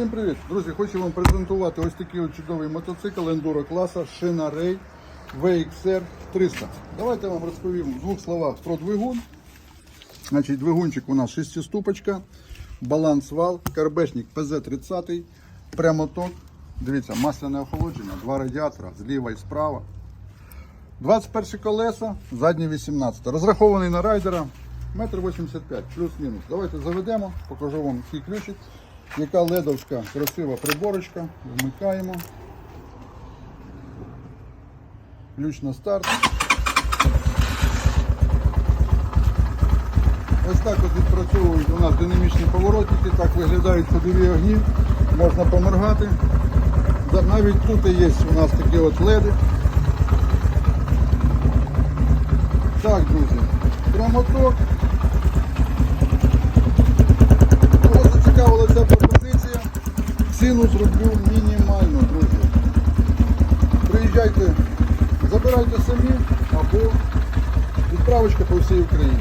Всім привіт! Друзі, хочу вам презентувати ось такий от чудовий мотоцикл ендуро класа Шина Ray VXR 300. Давайте вам розповім в двох словах про двигун. Значить, двигунчик у нас шестиступочка, баланс вал, карбешник ПЗ-30, прямоток. Дивіться, масляне охолодження, два радіатора зліва і справа. 21 колеса, задні 18. Розрахований на райдера 1,85 м, плюс-мінус. Давайте заведемо, покажу вам який ключик. Яка ледовська красива приборочка. Вмикаємо. Ключ на старт. Ось так от відпрацьовують у нас динамічні поворотники, так виглядають ходові огні, можна поморгати. Навіть тут є у нас такі от леди. Так, друзі, прямоток. Ціну зроблю мінімально, друзі. Приїжджайте, забирайте самі або відправочка по всій Україні.